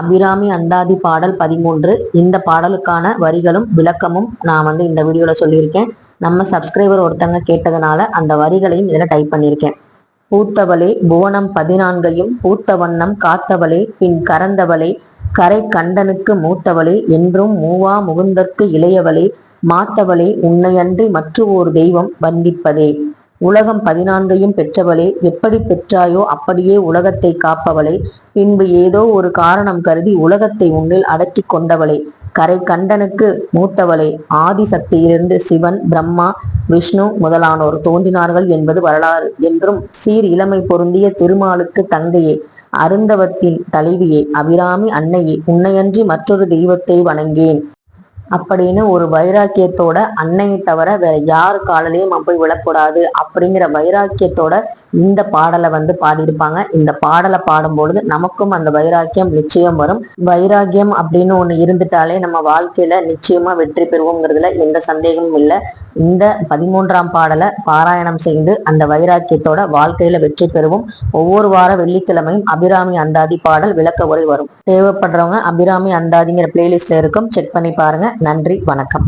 அபிராமி அந்தாதி பாடல் பதிமூன்று. இந்த பாடலுக்கான வரிகளும் விளக்கமும் நான் வந்து இந்த வீடியோவில் சொல்லியிருக்கேன். நம்ம சப்ஸ்கிரைபர் ஒருத்தங்க கேட்டதுனால அந்த வரிகளையும் இதில் டைப் பண்ணியிருக்கேன். பூத்தவளே புவனம் பதினான்கையும் பூத்த வண்ணம் காத்தவளே பின் கறந்தவளே கரை கண்டனுக்கு மூத்தவளே என்றும் மூவா முகுந்தற்கு இளையவளே மாத்தவளே உன்னையன்றி மற்ற ஓர் தெய்வம் வந்திப்பதே. உலகம் பதினான்கையும் பெற்றவளே எப்படி பெற்றாயோ அப்படியே உலகத்தை காப்பவளே. பின்பு ஏதோ ஒரு காரணம் கருதி உலகத்தை உன்னில் அடக்கி கொண்டவளே. கரை கண்டனுக்கு மூத்தவளே. ஆதிசக்தியிலிருந்து சிவன் பிரம்மா விஷ்ணு முதலானோர் தோன்றினார்கள் என்பது வரலாறு. என்றும் சீர் இளமை பொருந்திய திருமாலுக்கு தங்கையே அருந்தவத்தின் தலைவியே அபிராமி அன்னையே உன்னையன்றி மற்றொரு தெய்வத்தை வணங்கேன். அப்படின்னு ஒரு வைராக்கியத்தோட அன்னையை தவிர வேற யார் காலிலையும் போய் விழக்கூடாது அப்படிங்கிற வைராக்கியத்தோட இந்த பாடலை வந்து பாடியிருப்பாங்க. இந்த பாடலை பாடும்பொழுது நமக்கும் அந்த வைராக்கியம் நிச்சயம் வரும். வைராக்கியம் அப்படின்னு ஒன்று இருந்துட்டாலே நம்ம வாழ்க்கையில நிச்சயமா வெற்றி பெறுவோங்கிறதுல எந்த சந்தேகமும் இல்லை. இந்த பதிமூன்றாம் பாடலை பாராயணம் செய்து அந்த வைராக்கியத்தோட வாழ்க்கையில வெற்றி பெறுவோம். ஒவ்வொரு வார வெள்ளிக்கிழமையும் அபிராமி அந்தாதி பாடல் விளக்க உரை வரும். தேவைப்படுறவங்க அபிராமி அந்தாதிங்கிற பிளேலிஸ்ட்ல இருக்கும். செக் பண்ணி பாருங்க. நன்றி. வணக்கம்.